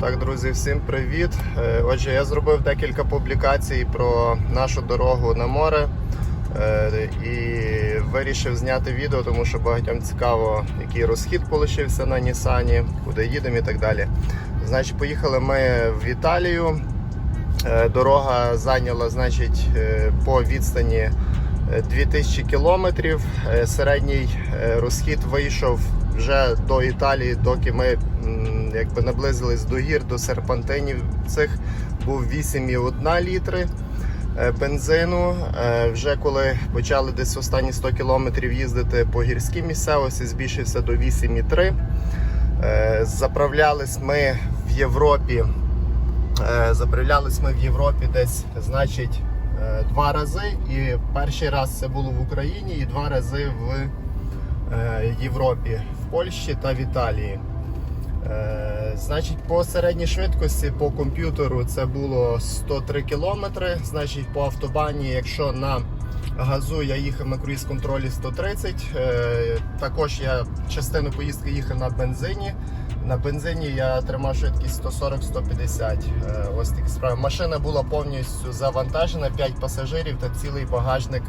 Так, друзі, всім привіт. Е, Отже, я зробив декілька публікацій про нашу дорогу на море е, і вирішив зняти відео, тому що багатьом цікаво, який розхід полишився на Нісані, куди їдемо і так далі. Значить, поїхали ми в Італію. Е, Дорога зайняла, значить, по відстані 2000 кілометрів. Е, Середній е, розхід вийшов вже до Італії, доки ми якби наблизились до гір, до серпантинів цих був 8,1 літри е, бензину. Вже коли почали десь останні 100 кілометрів їздити по гірській місцевості, збільшився до 8,3. Е, Заправлялись ми в Європі. Заправлялись ми в Європі десь, значить, два рази. І перший раз це було в Україні, і два рази в е, Європі, в Польщі та в Італії. Е, Значить, по середній швидкості по комп'ютеру це було 103 км. Значить, по автобані, якщо на газу я їхав на круїз-контролі 130, е, також я частину поїздки їхав на бензині. На бензині я тримав швидкість 140-150. Е, Ось такі справи. Машина була повністю завантажена, 5 пасажирів та цілий багажник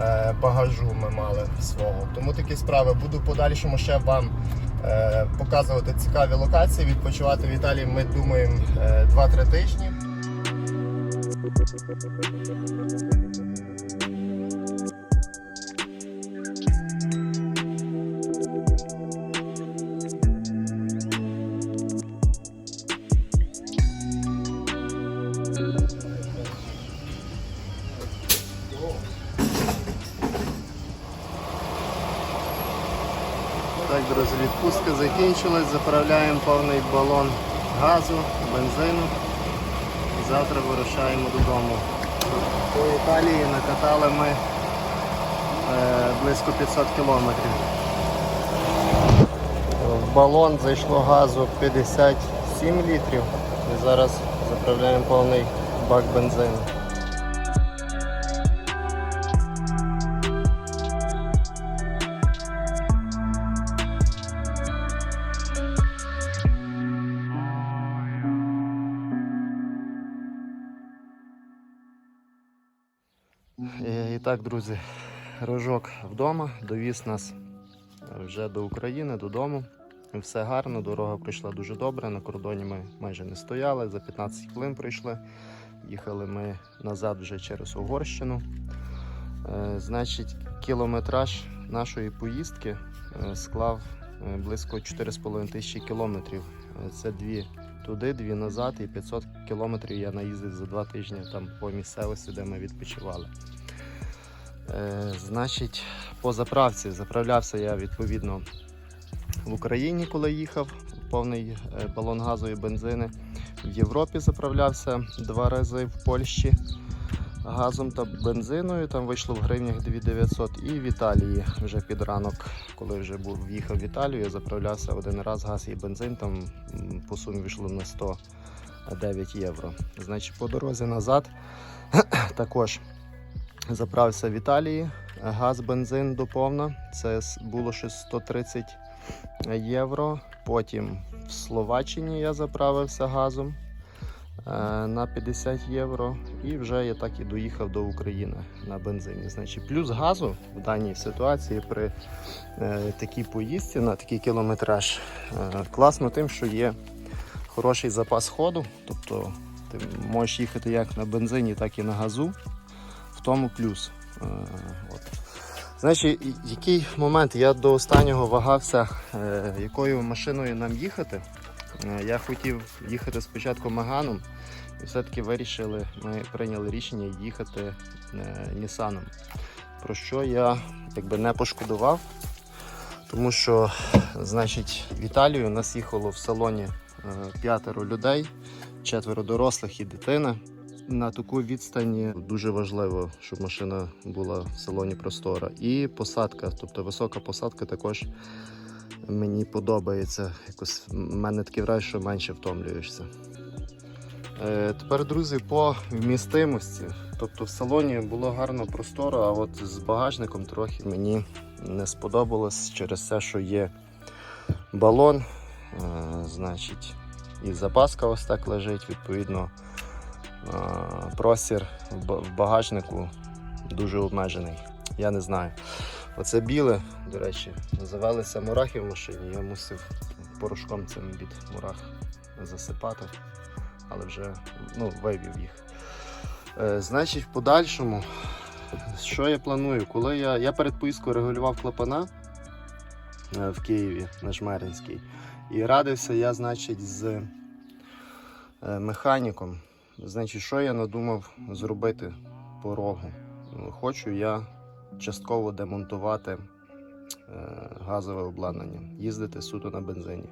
е, багажу ми мали свого. Тому такі справи. Буду подальшому ще вам е, показувати цікаві локації. Відпочивати в Італії ми думаємо е, 2-3 тижні. Так, друзі, відпустка закінчилась, заправляємо повний балон газу, бензину. Завтра вирушаємо додому. По Італії накатали ми е, близько 500 кілометрів. В балон зайшло газу 57 літрів. І зараз заправляємо повний бак бензину. Так, друзі, рожок вдома, довіз нас вже до України, додому. Все гарно, дорога пройшла дуже добре. На кордоні ми майже не стояли, за 15 хвилин пройшли. Їхали ми назад вже через Угорщину. Е, Значить, кілометраж нашої поїздки е, склав е, близько 4,5 тисячі кілометрів. Це дві туди, дві назад, і 500 кілометрів я наїздив за два тижні там по місцевості, де ми відпочивали. Е, значить, по заправці заправлявся я відповідно в Україні, коли їхав, повний е, балон газу і бензини. В Європі заправлявся два рази в Польщі газом та бензиною. Там вийшло в гривнях 2900. І в Італії вже під ранок, коли вже був в'їхав в Італію, я заправлявся один раз газ і бензин. Там по сумі вийшло на 109 євро. Значить, по дорозі назад також заправився в Італії. Газ, бензин доповна. Це було щось 130 євро. Потім в Словаччині я заправився газом е, на 50 євро. І вже я так і доїхав до України на бензині. Значить, плюс газу в даній ситуації при е, такій поїздці на такий кілометраж е, класно тим, що є хороший запас ходу. Тобто ти можеш їхати як на бензині, так і на газу. Тому плюс. Е, От. Значить, який момент я до останнього вагався, е, якою машиною нам їхати. Е, Я хотів їхати спочатку Маганом, і все-таки вирішили, ми прийняли рішення їхати Нісаном. Про що я якби не пошкодував, тому що, значить, в Італію у нас їхало в салоні п'ятеро людей, четверо дорослих і дитина. На таку відстані дуже важливо, щоб машина була в салоні простора. І посадка, тобто висока посадка також мені подобається. Якось в мене таке враження, що менше втомлюєшся. Е, тепер, друзі, по вмістимості. Тобто в салоні було гарно просторо, а от з багажником трохи мені не сподобалось через те, що є балон. Е, значить, і запаска ось так лежить. Відповідно, простір в багажнику дуже обмежений. Я не знаю. Оце біле, до речі, завелися мурахи в машині. Я мусив порошком цим від мурах засипати, але вже ну, вивів їх. Е, значить, в подальшому, що я планую? Коли я, я перед поїздкою регулював клапана е, в Києві на Жмеринській, і радився я, значить, з е, механіком. Значить, що я надумав зробити по рогу? Хочу я частково демонтувати е, газове обладнання, їздити суто на бензині.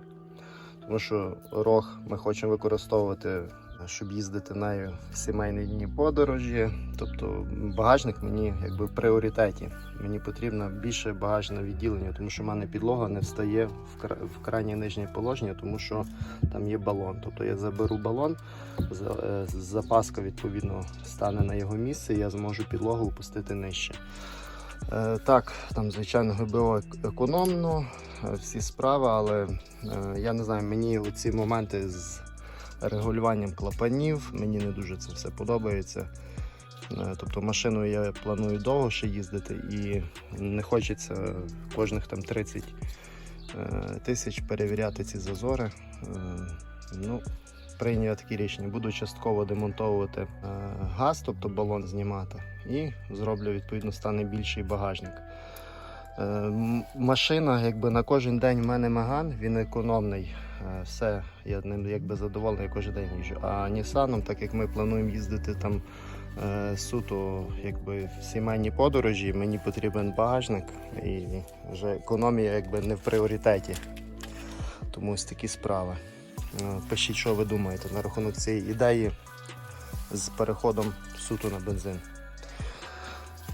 Тому що рог ми хочемо використовувати, щоб їздити нею в сімейні дні подорожі. Тобто багажник мені якби в пріоритеті. Мені потрібно більше багажне відділення, тому що в мене підлога не встає в, кра- в крайнє нижнє положення, тому що там є балон. Тобто я заберу балон, е, запаска відповідно стане на його місце, і я зможу підлогу опустити нижче. Е, Так, там, звичайно, ГБО економно, е, всі справи, але я не знаю, мені ці моменти з регулюванням клапанів, мені не дуже це все подобається. Е, Тобто машиною я планую довго ще їздити і не хочеться кожних там 30 е, тисяч перевіряти ці зазори. Е, Ну, прийняв такі рішення. Буду частково демонтовувати газ, тобто балон знімати, і зроблю відповідно стане більший багажник. Машина, якби на кожен день в мене Меган, він економний. Е, Все, я ним якби задоволений, кожен день їжджу. А Нісаном, так як ми плануємо їздити там е, суто якби в сімейні подорожі, мені потрібен багажник і вже економія якби не в пріоритеті. Тому ось такі справи. Е, Пишіть, що ви думаєте на рахунок цієї ідеї з переходом суто на бензин.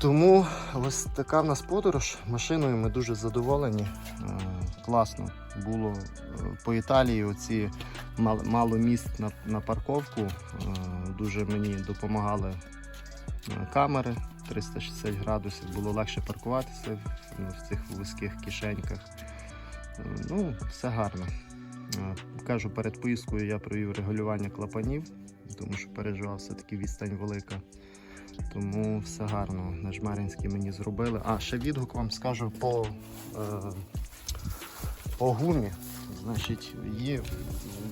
Тому ось така в нас подорож. Машиною ми дуже задоволені. Е, Класно було Е, по Італії. Оці мало місць на, на парковку. Е, Дуже мені допомагали камери 360 градусів. Було легше паркуватися в, в цих вузьких кишеньках. Ну, все гарно. Кажу, перед поїздкою я провів регулювання клапанів, тому що переживав все-таки відстань велика. Тому все гарно. На Жмеринській мені зробили. А, ще відгук вам скажу по, е, по гумі. Значить, її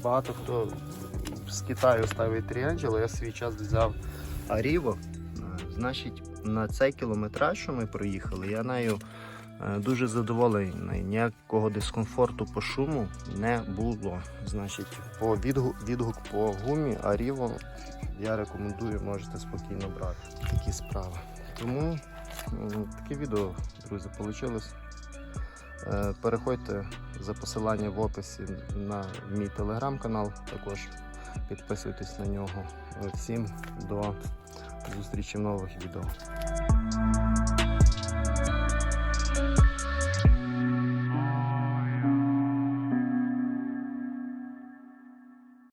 багато хто з Китаю ставить тріанджел, я свій час взяв Аріво. Значить, на цей кілометраж, що ми проїхали, я нею е, дуже задоволений. Ніякого дискомфорту по шуму не було. Значить, по відгук, відгук по гумі Аріво я рекомендую, можете спокійно брати такі справи. Тому таке відео, друзі, вийшло. Переходьте за посиланням в описі на мій телеграм-канал. Також підписуйтесь на нього. Всім до зустрічі в нових відео.